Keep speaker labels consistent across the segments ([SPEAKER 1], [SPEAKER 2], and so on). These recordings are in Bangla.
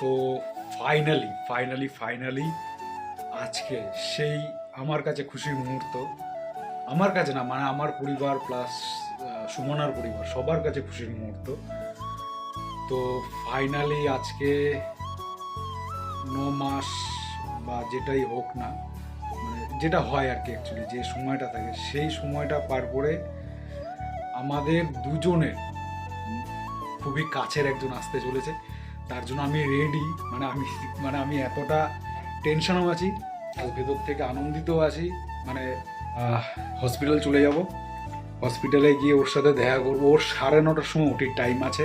[SPEAKER 1] তো ফাইনালি ফাইনালি ফাইনালি আজকে সেই আমার কাছে খুশির মুহূর্ত। আমার কাছে না মানে আমার পরিবার প্লাস সুমনার পরিবার, সবার কাছে খুশির মুহূর্ত। তো ফাইনালি আজকে ন মাস বা যেটাই হোক না মানে যেটা হয় আর কি অ্যাকচুয়ালি যে সময়টা থাকে, সেই সময়টা পার করে আমাদের দুজনের খুবই কাছের একজন আসতে চলেছে। তার জন্য আমি রেডি মানে আমি মানে আমি এতটা টেনশনও আছি আর ভেতর থেকে আনন্দিতও আছি মানে হসপিটাল চলে যাব। হসপিটালে গিয়ে ওর সাথে দেখা করব। ওর সাড়ে নটার সময় ওটির টাইম আছে।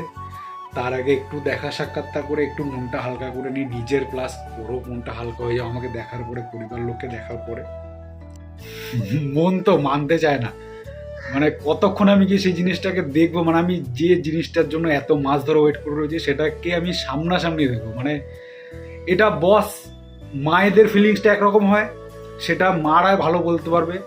[SPEAKER 1] তার আগে একটু দেখা সাক্ষাৎকার করে, একটু মনটা হালকা করে নিই। নিজের প্লাস ওরও মনটা হালকা হয়ে যাও আমাকে দেখার পরে, পরিবার লোককে দেখার পরে। মন তো মানতে চায় না। মানে কতক্ষণ আমি কি সেই জিনিসটাকে দেখব? মানে আমি যে জিনিসটার জন্য এত মাছ ধরে ওয়েট করে রয়েছি, সেটাকে আমি সামনাসামনি দেখব। মানে এটা বস মায়েদের ফিলিংসটা একরকম হয়, সেটা মারা ভালো বলতে পারবে,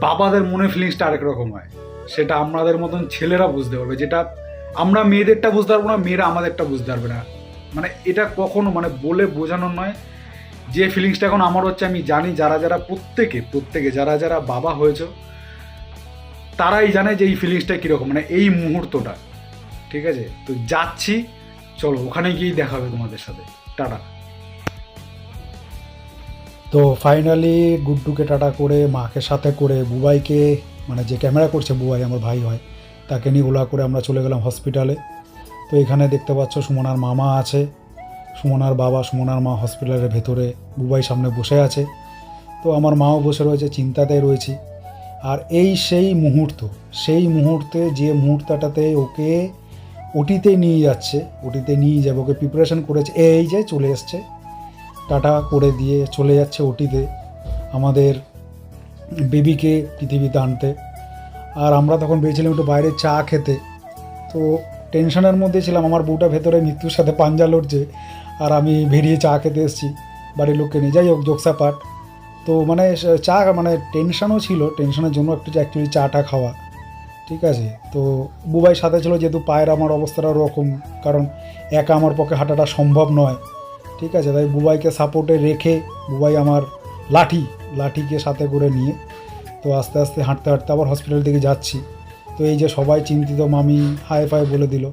[SPEAKER 1] বাবাদের মনে ফিলিংসটা আরেক রকম হয়। সেটা আমাদের মতন ছেলেরা বুঝতে পারবে, যেটা আমরা মেয়েদেরটা বুঝতে পারব না, মেয়েরা আমাদেরটা বুঝতে পারবে না। মানে এটা কখনো মানে বলে বোঝানো নয়। যে ফিলিংসটা এখন আমার হচ্ছে, আমি জানি যারা যারা প্রত্যেকে প্রত্যেকে যারা যারা বাবা হয়েছে তারাই জানে যে এই ফিলিংসটা কীরকম মানে এই মুহূর্তটা। ঠিক আছে? তো যাচ্ছি। চলো, ওখানে গিয়েই দেখা হবে তোমাদের সাথে। টাটা।
[SPEAKER 2] তো ফাইনালি গুড্ডুকে টাটা করে, মাকে সাথে করে, বুবাইকে মানে যে ক্যামেরা করছে, বুবাই আমার ভাই হয়, তাকে নিয়ে ওলা করে আমরা চলে গেলাম হসপিটালে তো এখানে দেখতে পাচ্ছ সুমনার মামা আছে, সুমনার বাবা, সুমনার মা হসপিটালের ভেতরে, বুবাই সামনে বসে আছে। তো আমার মাও বসে রয়েছে চিন্তাতে রয়েছি। আর এই সেই মুহূর্ত, সেই মুহূর্তে যে মুহূর্তটাতে ওকে ওটিতে নিয়ে যাচ্ছে, ওটিতে নিয়ে যাবে, ওকে প্রিপারেশন করেছে, এই যে চলে এসছে, টাটা করে দিয়ে চলে যাচ্ছে ওটিতে আমাদের বেবিকে পৃথিবীতে আনতে। আর আমরা তখন বেরিয়েছিলাম একটু বাইরে চা খেতে, তো টেনশনের মধ্যে ছিলাম, আমার বউটা ভেতরে মৃত্যুর সাথে পাঞ্জা লড়ছে, আর আমি বেরিয়ে চা খেতে এসেছি, বাড়ির লোককে নিয়ে। যাই হোক, জোকসা তো মানে চা মানে টেনশনও ছিল টেনশনের জন্য একটু অ্যাকচুয়ালি চাটা খাওয়া, ঠিক আছে? তো বুবাই সাথে ছিল যেহেতু পায়ের আমার অবস্থাটা ওরকম, কারণ একা আমার পক্ষে হাঁটাটা সম্ভব নয়, ঠিক আছে? তাই বুবাইকে সাপোর্টে রেখে বুবাই আমার লাঠি, লাঠিকে সাথে করে নিয়ে, তো আস্তে আস্তে হাঁটতে হাঁটতে আবার হসপিটাল দিকে যাচ্ছি। তো এই যে সবাই চিন্তিত, মামি হাই ফাই বলে দিল।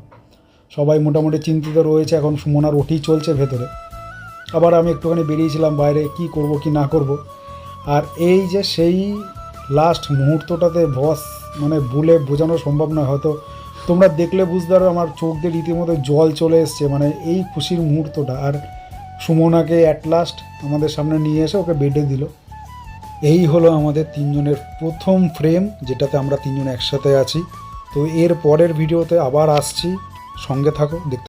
[SPEAKER 2] সবাই মোটামুটি চিন্তিত রয়েছে, এখন সুমনার ওটি চলছে ভেতরে। আবার আমি একটুখানি বেরিয়েছিলাম বাইরে, কি করব, কি না করব। আর এই যে সেই লাস্ট মুহূর্তটাতে বস মানে বলে বোঝানো সম্ভব নয়, হয়তো তোমরা দেখলে বুঝতে পারো আমার চোখ দিয়ে রীতিমতো জল চলে এসছে মানে এই খুশির মুহূর্তটা। আর সুমনাকে অ্যাট লাস্ট আমাদের সামনে নিয়ে এসে ওকে বেডে দিল। এই হলো আমাদের তিনজনের প্রথম ফ্রেম যেটাতে আমরা তিনজন একসাথে আছি। তো এর পরের ভিডিওতে আবার আসছি। সঙ্গে থাকো, দেখতে